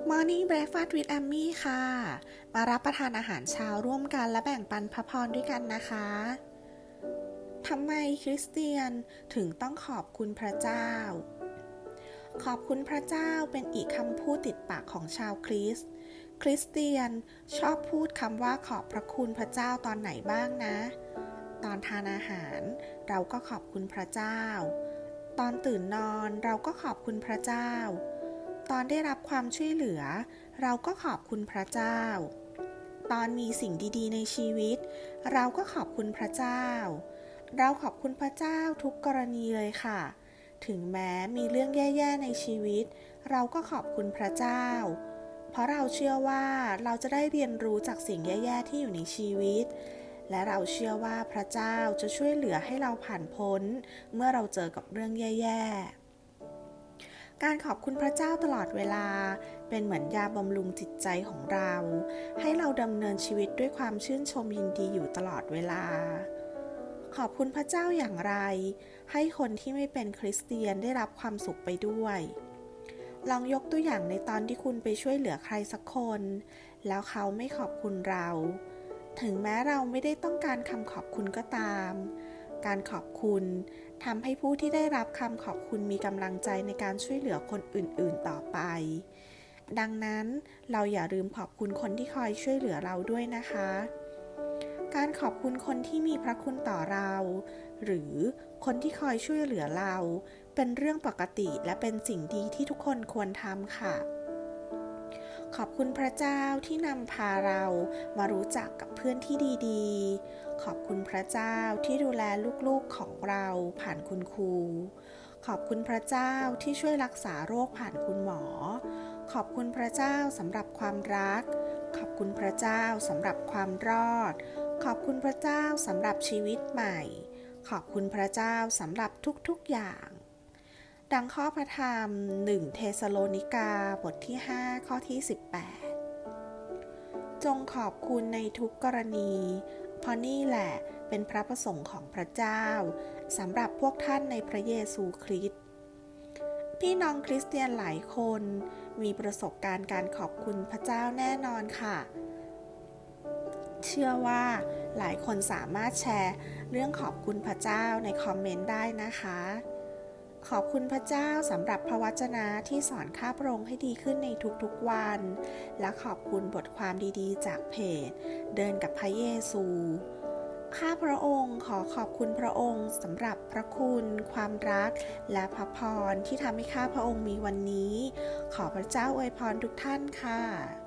Morning Breakfast with Amy ค่ะ มารับประทานอาหารเช้าร่วมกันและแบ่งปันพระพรด้วยกันนะคะทำไมคริสเตียนถึงต้องขอบคุณพระเจ้า ขอบคุณพระเจ้าเป็นอีกคำพูดติดปากของชาวคริสต์คริสเตียนชอบพูดคำว่าขอบพระคุณพระเจ้าตอนไหนบ้างนะ ตอนทานอาหารเราก็ขอบคุณพระเจ้า ตอนตื่นนอนเราก็ขอบคุณพระเจ้า ตอนได้รับความช่วยเหลือ เราก็ขอบคุณพระเจ้า ตอนมีสิ่งดีๆ ในชีวิต เราก็ขอบคุณพระเจ้า เราขอบคุณพระเจ้าทุกกรณีเลยค่ะ ถึงแม้มีเรื่องแย่ ๆ ในชีวิต เราก็ขอบคุณพระเจ้า เพราะเราเชื่อว่าเราจะได้เรียนรู้จากสิ่งแย่ ๆ ที่อยู่ในชีวิต และเราเชื่อว่าพระเจ้าจะช่วยเหลือให้เราผ่านพ้น เมื่อเราเจอกับเรื่องแย่ ๆ การขอบคุณพระเจ้าตลอดเวลา เป็นเหมือนยาบำรุงจิตใจของเรา ให้เราดำเนินชีวิตด้วยความชื่นชมยินดีอยู่ตลอดเวลา ขอบคุณพระเจ้าอย่างไร ให้คนที่ไม่เป็นคริสเตียนได้รับความสุขไปด้วย ลองยกตัวอย่างในตอนที่คุณไปช่วยเหลือใครสักคน แล้วเขาไม่ขอบคุณเรา ถึงแม้เราไม่ได้ต้องการคำขอบคุณก็ตาม การขอบคุณทำให้ผู้ที่ได้รับคำขอบคุณมีกำลังใจในการช่วยเหลือคนอื่น ๆ ต่อไป ดังนั้นเราอย่าลืมขอบคุณคนที่คอยช่วยเหลือเราด้วยนะคะ การขอบคุณคนที่มีพระคุณต่อเรา หรือคนที่คอยช่วยเหลือเรา เป็นเรื่องปกติและเป็นสิ่งดีที่ทุกคนควรทำค่ะ ขอบคุณพระเจ้าที่นำพาเรามารู้จักกับเพื่อนที่ดีๆ ขอบคุณพระเจ้าที่ดูแลลูกๆของเราผ่านคุณครู ขอบคุณพระเจ้าที่ช่วยรักษาโรคผ่านคุณหมอ ขอบคุณพระเจ้าสำหรับความรัก ขอบคุณพระเจ้าสำหรับความรอด ขอบคุณพระเจ้าสำหรับชีวิตใหม่ ขอบคุณพระเจ้าสำหรับทุกๆอย่าง ดังข้อพระธรรม 1 เทสโลนิกา บทที่ 5 ข้อที่ 18 จงขอบคุณในทุกกรณี เพราะนี่แหละเป็นพระประสงค์ของพระเจ้าสำหรับพวกท่านในพระเยซูคริสต์พี่น้องคริสเตียนหลายคนมีประสบการณ์การขอบคุณพระเจ้าแน่นอนค่ะ เชื่อว่าหลายคนสามารถแชร์เรื่องขอบคุณพระเจ้าในคอมเมนต์ได้นะคะ ขอบคุณพระเจ้าสำหรับพระวจนะที่สอนข้าพระองค์ให้ดีขึ้นในทุกๆวัน และขอบคุณบทความดีๆ จากเพจ เดินกับพระเยซู ข้าพระองค์ขอขอบคุณพระองค์สำหรับพระคุณ ความรัก และพระพรที่ทำให้ข้าพระองค์มีวันนี้ ขอพระเจ้าอวยพรทุกท่านค่ะ